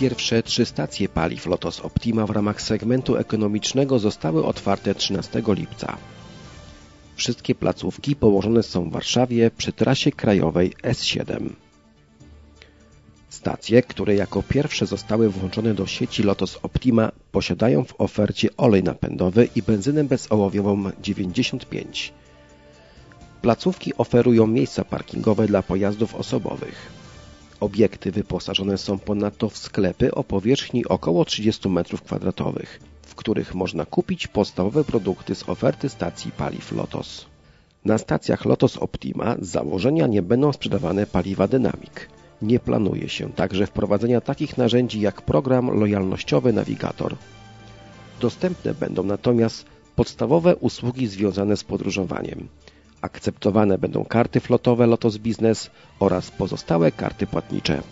Pierwsze trzy stacje paliw Lotos Optima w ramach segmentu ekonomicznego zostały otwarte 13 lipca. Wszystkie placówki położone są w Warszawie przy trasie krajowej S7. Stacje, które jako pierwsze zostały włączone do sieci Lotos Optima posiadają w ofercie olej napędowy i benzynę bezołowiową 95. Placówki oferują miejsca parkingowe dla pojazdów osobowych. Obiekty wyposażone są ponadto w sklepy o powierzchni około 30 m2, w których można kupić podstawowe produkty z oferty stacji paliw Lotos. Na stacjach Lotos Optima z założenia nie będą sprzedawane paliwa Dynamic. Nie planuje się także wprowadzenia takich narzędzi jak program lojalnościowy Navigator. Dostępne będą natomiast podstawowe usługi związane z podróżowaniem. Akceptowane będą karty flotowe Lotos Business oraz pozostałe karty płatnicze.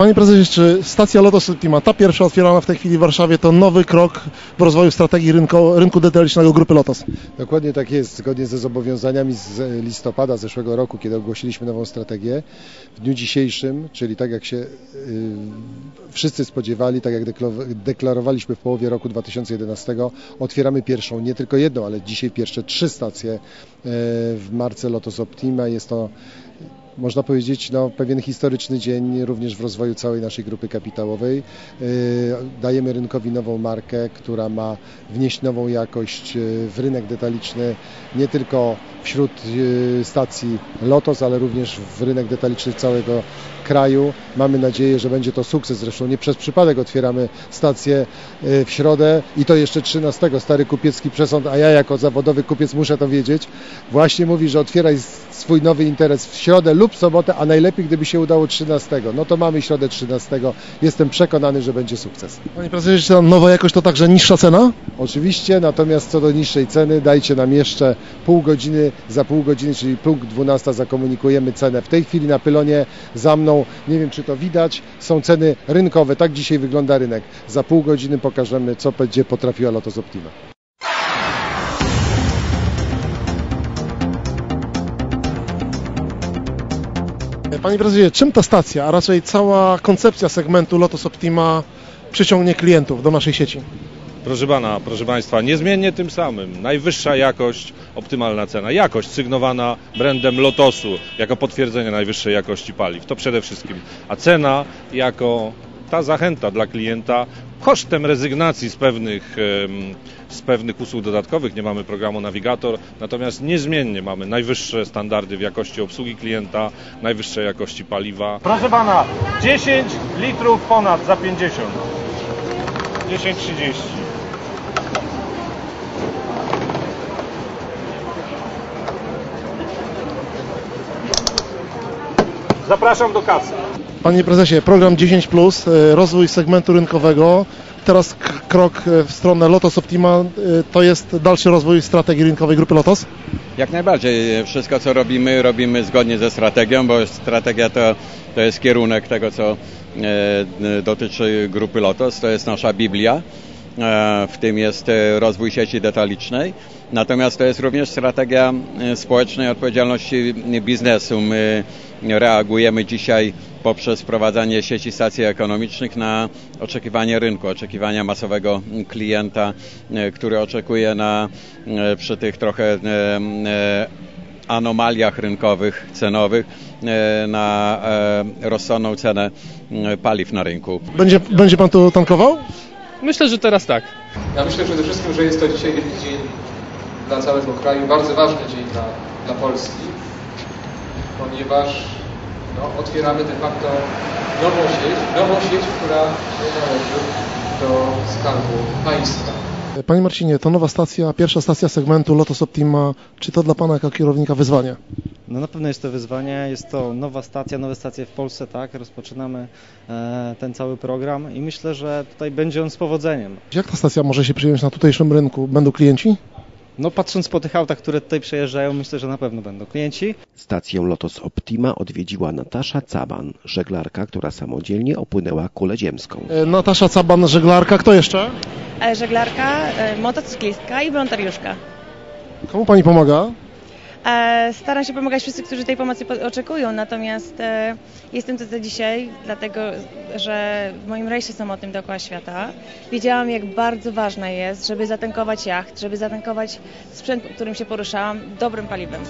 Panie prezesie, czy stacja Lotos Ultima, ta pierwsza otwierana w tej chwili w Warszawie, to nowy krok w rozwoju strategii rynku, rynku detalicznego Grupy Lotos? Dokładnie tak jest. Zgodnie ze zobowiązaniami z listopada zeszłego roku, kiedy ogłosiliśmy nową strategię, w dniu dzisiejszym, czyli tak jak się y, wszyscy spodziewali, tak jak deklarowaliśmy w połowie roku 2011, otwieramy pierwszą, nie tylko jedną, ale dzisiaj pierwsze trzy stacje y, w marce Lotos Optima. Jest to można powiedzieć, no, pewien historyczny dzień również w rozwoju całej naszej grupy kapitałowej. Yy, dajemy rynkowi nową markę, która ma wnieść nową jakość yy, w rynek detaliczny, nie tylko wśród yy, stacji Lotos, ale również w rynek detaliczny całego kraju. Mamy nadzieję, że będzie to sukces. Zresztą nie przez przypadek otwieramy stację w środę i to jeszcze 13. Stary kupiecki przesąd, a ja jako zawodowy kupiec muszę to wiedzieć. Właśnie mówi, że otwieraj swój nowy interes w środę lub sobotę, a najlepiej gdyby się udało 13. No to mamy środę 13. Jestem przekonany, że będzie sukces. Panie prezesie, czy ta nowa jakość to także niższa cena? Oczywiście, natomiast co do niższej ceny, dajcie nam jeszcze pół godziny, za pół godziny, czyli punkt 12 zakomunikujemy cenę. W tej chwili na pylonie za mną, nie wiem czy to widać, są ceny rynkowe, tak dzisiaj wygląda rynek. Za pół godziny pokażemy, co będzie potrafiła Lotos Optima. Panie prezesie, czym ta stacja, a raczej cała koncepcja segmentu Lotus Optima przyciągnie klientów do naszej sieci? Proszę pana, proszę państwa, niezmiennie tym samym. Najwyższa jakość, optymalna cena. Jakość sygnowana brandem Lotosu jako potwierdzenie najwyższej jakości paliw. To przede wszystkim. A cena jako ta zachęta dla klienta kosztem rezygnacji z pewnych, z pewnych usług dodatkowych. Nie mamy programu Navigator, natomiast niezmiennie mamy najwyższe standardy w jakości obsługi klienta, najwyższej jakości paliwa. Proszę pana, 10 litrów ponad za 50. 10,30. Zapraszam do kasy. Panie prezesie, program 10, e, rozwój segmentu rynkowego. Teraz krok e, w stronę Lotos Optima e, to jest dalszy rozwój strategii rynkowej grupy Lotos? Jak najbardziej. Wszystko co robimy, robimy zgodnie ze strategią, bo strategia to, to jest kierunek tego, co dotyczy grupy Lotos. To jest nasza Biblia. W tym jest rozwój sieci detalicznej. Natomiast to jest również strategia społecznej odpowiedzialności biznesu. My reagujemy dzisiaj poprzez wprowadzanie sieci stacji ekonomicznych na oczekiwanie rynku, oczekiwania masowego klienta, e, który oczekuje na e, przy tych trochę e, anomaliach rynkowych, cenowych na rozsądną cenę paliw na rynku. Będzie, będzie pan tu tankował? Myślę, że teraz tak. Ja myślę przede wszystkim, że jest to dzisiaj wielki dzień dla całego kraju, bardzo ważny dzień dla, dla Polski, ponieważ no, otwieramy de facto nową sieć, nową sieć, która nie należy do skarbu państwa. Panie Marcinie, to nowa stacja, pierwsza stacja segmentu Lotus Optima. Czy to dla Pana jako kierownika wyzwanie? No na pewno jest to wyzwanie, jest to nowa stacja, nowe stacje w Polsce, tak, rozpoczynamy e, ten cały program i myślę, że tutaj będzie on z powodzeniem. Jak ta stacja może się przyjąć na tutejszym rynku? Będą klienci? No patrząc po tych autach, które tutaj przejeżdżają, myślę, że na pewno będą klienci. Stację Lotos Optima odwiedziła Natasza Caban, żeglarka, która samodzielnie opłynęła kulę ziemską. E, Natasza Caban, żeglarka. Kto jeszcze? E, żeglarka, e, motocyklistka i wolontariuszka. Komu pani pomaga? E, staram się pomagać wszyscy, którzy tej pomocy po- oczekują, natomiast e, jestem tutaj dzisiaj, dlatego że w moim rejsie samotnym dookoła świata wiedziałam, jak bardzo ważne jest, żeby zatankować jacht, żeby zatankować sprzęt, którym się poruszałam, dobrym paliwem.